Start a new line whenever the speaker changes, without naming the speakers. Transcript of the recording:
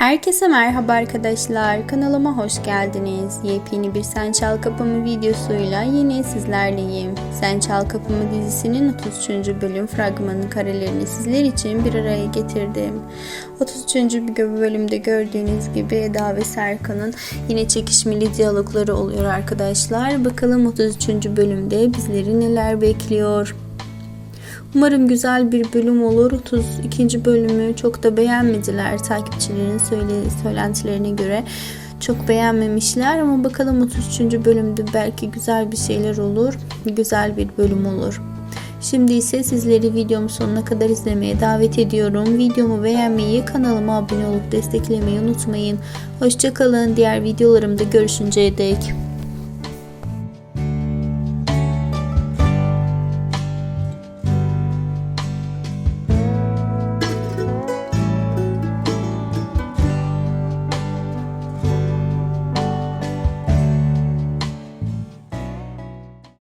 Herkese merhaba arkadaşlar. Kanalıma hoş geldiniz. Yepyeni bir Sen Çal Kapımı videosuyla yine sizlerleyim. Sen Çal Kapımı dizisinin 33. bölüm fragmanı karelerini sizler için bir araya getirdim. 33. bir bölümde gördüğünüz gibi Eda ve Serkan'ın yine çekişmeli diyalogları oluyor arkadaşlar. Bakalım 33. bölümde bizleri neler bekliyor. Umarım güzel bir bölüm olur. 32. bölümü çok da beğenmediler takipçilerin söyle, söylentilerine göre. Çok beğenmemişler ama bakalım 33. bölümde belki güzel bir şeyler olur. Güzel bir bölüm olur. Şimdi ise sizleri videomu sonuna kadar izlemeye davet ediyorum. Videomu beğenmeyi, kanalıma abone olup desteklemeyi unutmayın. Hoşçakalın. Diğer videolarımda görüşünceye dek.